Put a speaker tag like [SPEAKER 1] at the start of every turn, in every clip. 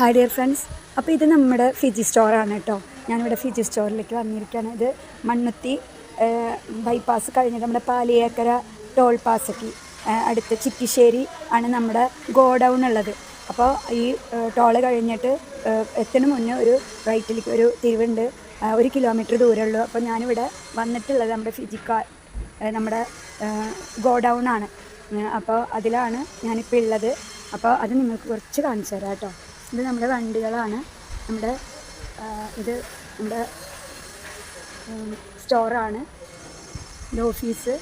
[SPEAKER 1] Hi dear friends അപ്പോൾ ഇത് നമ്മുടെ ഫിജി സ്റ്റോറാണ് കേട്ടോ. ഞാനിവിടെ ഫിജി സ്റ്റോറിലേക്ക് വന്നിരിക്കുകയാണ്. ഇത് മണ്ണുത്തി ബൈപ്പാസ് കഴിഞ്ഞിട്ട് നമ്മുടെ പാലിയേക്കര ടോൾ പാസക്ക് അടുത്ത ചിറ്റിശ്ശേരി ആണ് നമ്മുടെ ഗോഡൗൺ ഉള്ളത്. അപ്പോൾ ഈ ടോൾ കഴിഞ്ഞിട്ട് എത്തിന് മുന്നേ ഒരു റൈറ്റിലേക്ക് ഒരു തിരിവുണ്ട്. ഒരു കിലോമീറ്റർ ദൂരമുള്ളൂ. അപ്പോൾ ഞാനിവിടെ വന്നിട്ടുള്ളത് നമ്മുടെ ഫിജിക്കാർ നമ്മുടെ ഗോഡൗൺ ആണ്. അപ്പോൾ അതിലാണ് ഞാനിപ്പോൾ ഉള്ളത്. അപ്പോൾ അത് നിങ്ങൾക്ക് കുറച്ച് കാണിച്ചു തരാം കേട്ടോ. ഇത് നമ്മുടെ വണ്ടികളാണ്. നമ്മുടെ ഇത് നമ്മുടെ സ്റ്റോറാണ്. ഇത് ഓഫീസ്.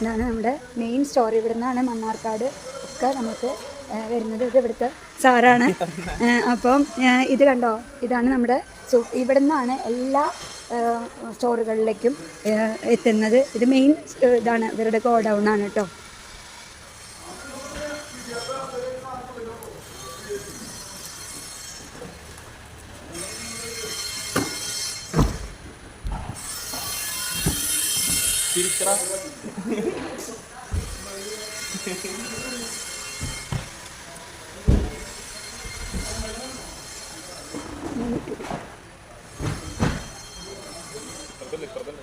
[SPEAKER 1] ഇതാണ് നമ്മുടെ മെയിൻ സ്റ്റോർ ഇവിടെ നിന്നാണ് മണ്ണാർക്കാട് ഒക്കെ നമുക്ക് വരുന്നത്. ഇത് ഇവിടുത്തെ സാറാണ്. അപ്പം ഇത് കണ്ടോ? ഇതാണ് നമ്മുടെ ഇവിടെ നിന്നാണ് എല്ലാ സ്റ്റോറുകളിലേക്കും എത്തുന്നത്. ഇത് മെയിൻ ഇതാണ് ഇവരുടെ ഗോഡൗൺ ആണ് കേട്ടോ. Filtra. Perdón, perdón.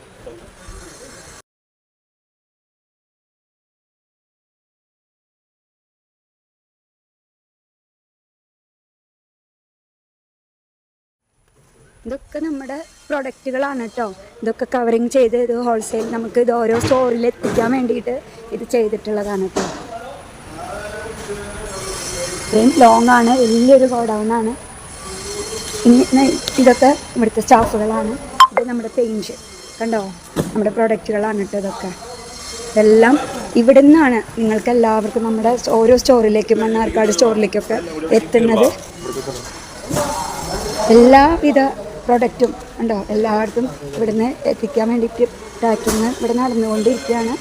[SPEAKER 1] ഇതൊക്കെ നമ്മുടെ പ്രൊഡക്റ്റുകളാണ് കേട്ടോ ഇതൊക്കെ കവറിങ് ചെയ്ത് ഇത് ഹോൾസെയിൽ നമുക്ക് ഇത് ഓരോ സ്റ്റോറിൽ എത്തിക്കാൻ വേണ്ടിയിട്ട് ഇത് ചെയ്തിട്ടുള്ളതാണ് കേട്ടോ ഇത്രയും ലോങ് ആണ് വലിയൊരു ഗോഡൗൺ ആണ്. ഇനി ഇതൊക്കെ ഇവിടുത്തെ സ്റ്റാഫുകളാണ് ഇത് നമ്മുടെ പെയിന്റ് കണ്ടോ? നമ്മുടെ പ്രൊഡക്റ്റുകളാണ് കേട്ടോ ഇതൊക്കെ. ഇതെല്ലാം ഇവിടെ നിന്നാണ് നിങ്ങൾക്ക് എല്ലാവർക്കും നമ്മുടെ ഓരോ സ്റ്റോറിലേക്കും മണ്ണാർക്കാട് സ്റ്റോറിലേക്കൊക്കെ എത്തുന്നത്. എല്ലാവിധ പ്രൊഡക്റ്റും ഉണ്ടോ? എല്ലായിടത്തും ഇവിടുന്ന് എത്തിക്കാൻ വേണ്ടിയിട്ട് പാക്കിങ് ഇവിടെ നടന്നുകൊണ്ടിരിക്കുകയാണ്.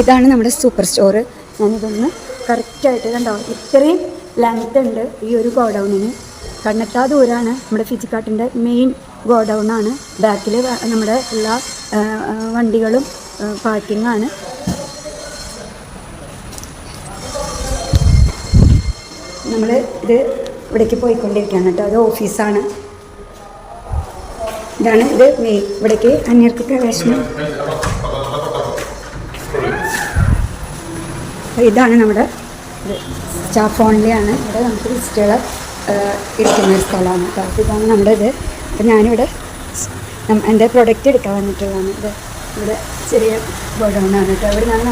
[SPEAKER 1] ഇതാണ് നമ്മുടെ സൂപ്പർ സ്റ്റോർ ഞാനിതൊന്ന് കറക്റ്റായിട്ട് കണ്ടോ? ഇത്രയും ലെങ്ത് ഉണ്ട് ഈ ഒരു ഗോഡൗണിന്. കണ്ണെത്താ ദൂരമാണ് നമ്മുടെ ഫിജിക്കാട്ടിന്റെ മെയിൻ ഗോഡൗണാണ്. ബാക്കിൽ നമ്മുടെ എല്ലാ വണ്ടികളും പാർക്കിംഗ് നമ്മൾ ഇത് ഇവിടേക്ക് പോയിക്കൊണ്ടിരിക്കുകയാണ് കേട്ടോ. അത് ഓഫീസാണ്. ഇതാണ് ഇത് മെയിൻ ഇവിടേക്ക് അന്യർക്ക് പ്രവേശനം. ഇതാണ് നമ്മുടെ സ്റ്റാഫ് ഓൺലി ആണ് ഇവിടെ നമുക്ക് വിസിറ്റുകൾ ഇരിക്കുന്ന ഒരു സ്ഥലമാണ് അപ്പോൾ ഇതാണ് നമ്മുടെ ഇത്. അപ്പോൾ ഞാനിവിടെ എന്റെ പ്രൊഡക്റ്റ് എടുക്കാൻ വന്നിട്ടുള്ളതാണ്. ഇത് ഇവിടെ ചെറിയ ഗോഡൗൺ ആണ് കേട്ടോ. ഇവിടെ നിന്നാണ്